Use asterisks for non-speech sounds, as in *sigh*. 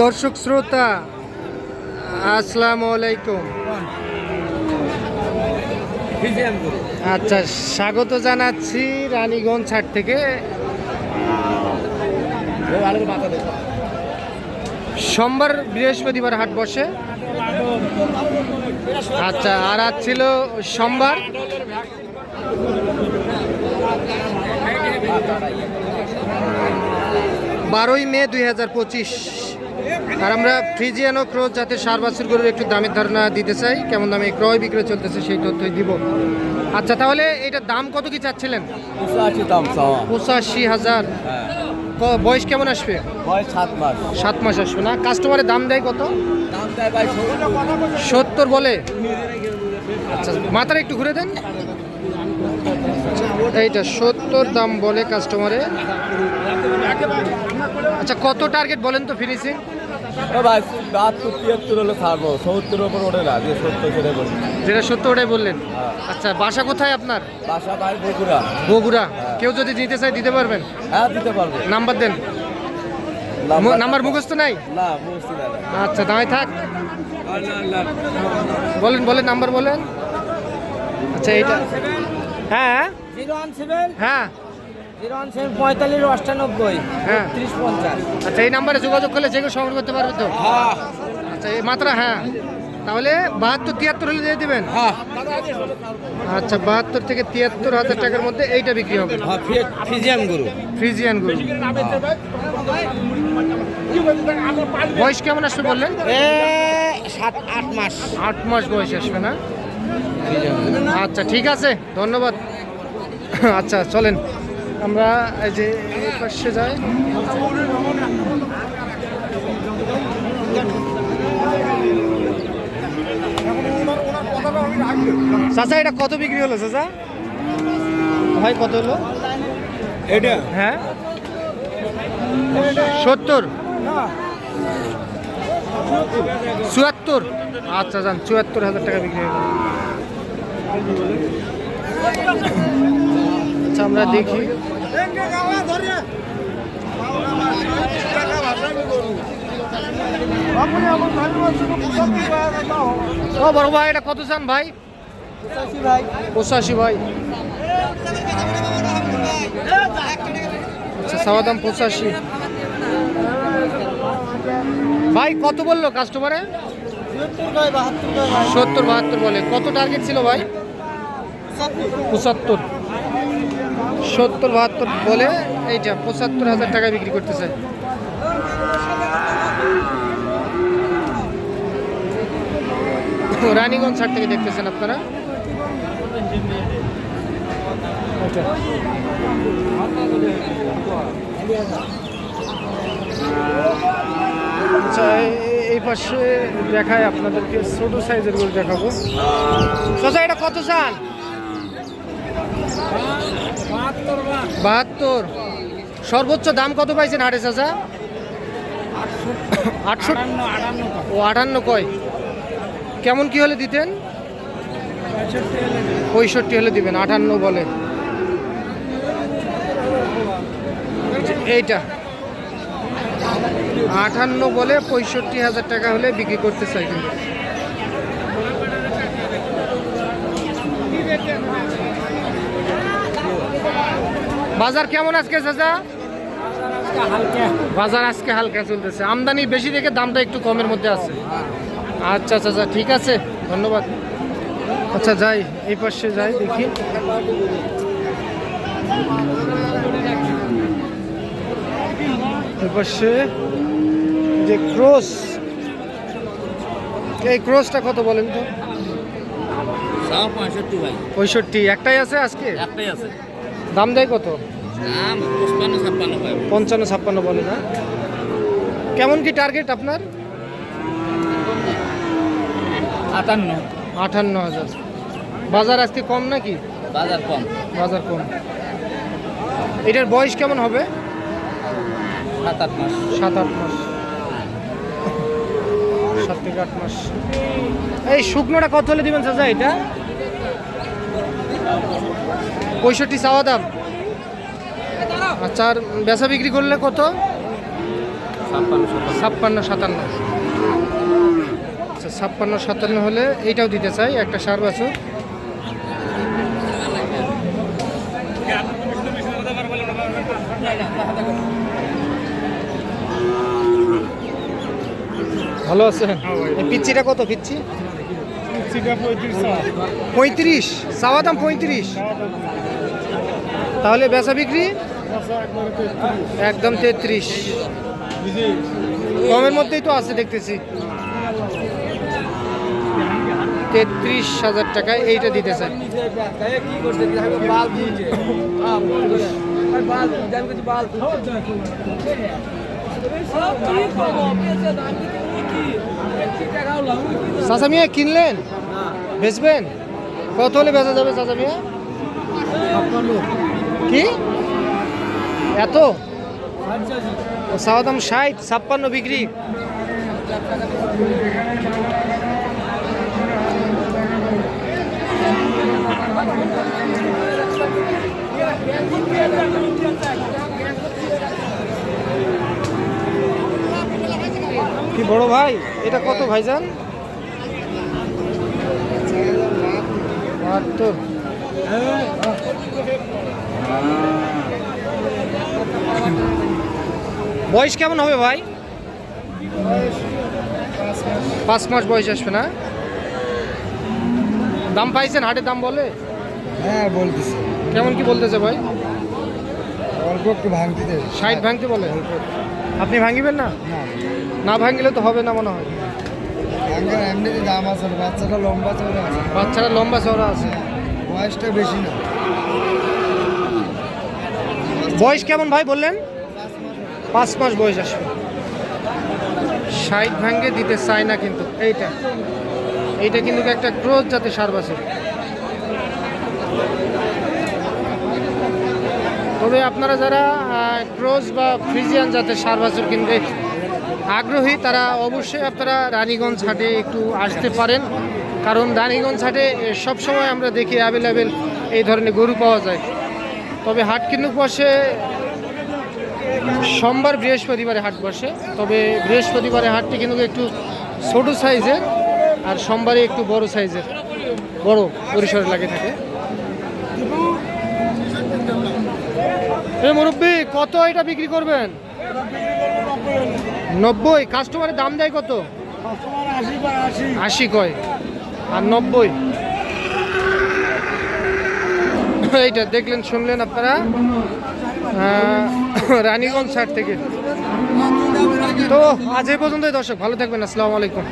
দর্শক শ্রোতা, আসসালামু আলাইকুম। আচ্ছা স্বাগত জানাচ্ছি রানীগঞ্জ হাট থেকে। সোমবার বৃহস্পতিবার হাট বসে। আচ্ছা আর আজ ছিল সোমবার। বারোই মে দুই হাজার পঁচিশ। আর আমরা ফ্রিজিয়ানো ক্রোজ জাতের সার বাছুর গরুর একটু দামের ধারণা দিতে চাই কেমন দামে ক্রয় বিক্রয় চলতেছে সেই তথ্যই দিব। আচ্ছা তাহলে এটার দাম কত কি চাচ্ছিলেন? পঁচাশি হাজার। হ্যাঁ। বয়স কেমন আসবে? বয়স সাত মাস। সাত মাস আসবে না। কাস্টমারের দাম দেয় কত? দাম দেয় ভাই সত্তর বলে? আচ্ছা মাথাটা একটু ঘুরে দেন। এইটা সত্তর দাম বলে কাস্টমারে। আচ্ছা কত টার্গেট বলেন তো ফিনিশিং ভাই বাহাত্তর তিয়াত্তর হলে ছাড়বো। সত্তর ওপর ওঠে না যে সত্তর করে বলি। যেটা সত্তর ওটাই বললেন। হ্যাঁ। আচ্ছা বাসা কোথায় আপনার? বাসা ভাই বগুড়া। বগুড়া। কেউ যদি নিতে চায় দিতে পারবেন? হ্যাঁ দিতে পারব। নাম্বার দেন। নাম্বার- মুখস্থ নাই? না আচ্ছা থাক। বলেন বলেন নাম্বার বলেন। আচ্ছা এইটা হ্যাঁ। জিরো ওয়ান সেভেন হ্যাঁ। জিরো ওয়ান সেভেন পঁয়তাল্লিশ অষ্টানব্বই হ্যাঁ। ত্রিশ পঞ্চাশ। আচ্ছা এই নাম্বারে যোগাযোগ করলে যে কেউ সংগ্রহ করতে পারবে তো? হ্যাঁ। আচ্ছা এই মাত্রা হ্যাঁ। তাহলে বাহাত্তর তিয়াত্তর হলে দিয়ে দেবেন? হ্যাঁ। আচ্ছা বাহাত্তর থেকে তিয়াত্তর হাজার টাকার মধ্যে এইটা বিক্রি হবে। হ্যাঁ ফিজিয়াম গুরু। ফ্রিজিয়ান গরু। বয়স কেমন আসবে বললেন? সাত আট মাস। আট মাস বয়স আসবে না? আচ্ছা ঠিক আছে ধন্যবাদ। আচ্ছা চলেন। আমরা এই যে পাশে যাই। চাচা এটা কত বিক্রি হলো চাচা? ভাই কত হলো? এটা? হ্যাঁ? সত্তর? চুয়াত্তর? আচ্ছা যান চুয়াত্তর হাজার টাকা বিক্রি হলো। আচ্ছা আমরা দেখি। বড় ভাই, এটা কত চান ভাই? পঁচাশি ভাই। আচ্ছা সাওয়া দাম পঁচাশি। ভাই, কত বলল কাস্টমারে সত্তর, বাহাত্তর বলে। কত টার্গেট ছিল ভাই? পঁচাত্তর। সত্তর, বাহাত্তর বলে এইটা পঁচাত্তর হাজার টাকা বিক্রি করতে চাই। রানীগঞ্জ হাট থেকে দেখতেছেন আপনারা? আচ্ছা এই- পাশে দেখায় আপনাদেরকে ছোট সাইজেরগুলো দেখাবো। চাচা, এটা কত চান বাহাত্তর। সর্বোচ্চ দাম কত পাইছেন হাটে চাচা? আটশো ও আটান্ন কয়? কেমন কি হলে দিতেন? পঁয়ষট্টি হলে দিবেন, আটান্ন বলে। এইটা। আটান্ন বলে পঁয়ষট্টি হাজার টাকা হলে বিক্রি করতে চাই কিন্তু। বাজার কেমন আজকে চাচা? বাজার আজকে হালকা চলতেছে। আমদানি বেশি দেখে দামটা একটু কমের মধ্যে আছে। আচ্ছা আচ্ছা আচ্ছা ঠিক আছে ধন্যবাদ। আচ্ছা যাই এই পাশে যাই দেখি। পাশে যে ক্রস এই ক্রসটা কত বলেন তো? পঁয়ষট্টি পঁয়ষট্টি একটাই আছে আজকে? একটাই আছে। দাম দেয় কত? পঞ্চান্ন ছাপ্পান্ন বলে না? কেমন কি টার্গেট আপনার? আটান্ন। আটান্ন হাজার। বাজার আজকে কম নাকি? বাজার কম। বাজার কম। এটার বয়স কেমন হবে? সাত আট মাস। সাত আট মাস। সাত থেকে আট মাস। এই শুকনোটা কত হলে দিবেন চাচা এটা? পঁয়ষট্টি চাওয়া দাম। আচ্ছা আর বেচা বিক্রি করলে কত? ছাপ্পান্ন সাতান্ন। আচ্ছা ছাপ্পান্ন সাতান্ন হলে এইটাও দিতে চাই একটা সার বাছুর। ভালো আছে পিচ্ছিটা কত পিচ্ছি? পঁয়ত্রিশ? চাওয়া দাম পঁয়ত্রিশ? তাহলে বেচা বিক্রি একদম তেত্রিশ। কমের মধ্যেই তো আছে দেখতেছি। তেত্রিশ হাজার টাকা এইটা দিতে চাই চাচা মিয়া কিনলেন? বেচবেন? কত হলে বেচা যাবে চাচা মিয়া কি? এত? ও চাওয়া দাম ষাট ছাপ্পান্ন বিক্রি। কি বড় ভাই? এটা কত ভাইজান? বাহাত্তর। বয়স কেমন হবে ভাই? পাঁচ মাস বয়স আসবে না? দাম পাইছেন হাটের দাম বলে? হ্যাঁ বলতেছে। কেমন কি বলতেছে ভাই? অল্প একটু ভাঙতে ষাট ভাঙতে বলে? আপনি ভাঙিবেন না? না। ভাঙলে তো হবে না মনে হয়। দাম আছে বাচ্চাটা লম্বা চলে আছে। বাচ্চারা লম্বা চওড়া আছে। বয়সটা বেশি না। বয়স কেমন ভাই বললেন? পাঁচ মাস বয়স আসবে। ষাট ভাঙ্গে দিতে চায় না কিন্তু। এইটা। এইটা কিন্তু একটা ক্রোজ জাতে সার বাছুর। তবে আপনারা যারা ক্রোজ বা ফ্রিজিয়ান জাতের সার বাছুর কিনতে আগ্রহী, তারা অবশ্যই আপনারা রানীগঞ্জ হাটে একটু আসতে পারেন। কারণ রানীগঞ্জ হাটে সবসময় আমরা দেখি অ্যাভেলেবেল এই ধরনের গরু পাওয়া যায়। তবে হাট কিন্তু বসে সোমবার বৃহস্পতিবারে হাট বসে। তবে বৃহস্পতিবারে হাটটি কিন্তু একটু ছোট সাইজের আর সোমবারে একটু বড় সাইজের। বড় পরিসরে লাগে থাকে। মুরব্বী কত এটা বিক্রি করবেন? নব্বই। কাস্টমারের দাম দেয় কত? আশি কয়। আর নব্বই? এইটা দেখলেন, শুনলেন আপনারা? *laughs* রানীগঞ্জ সাইড থেকে। তো আজ এই পর্যন্তই, দর্শক, ভালো থাকবেন, আসসালামু আলাইকুম।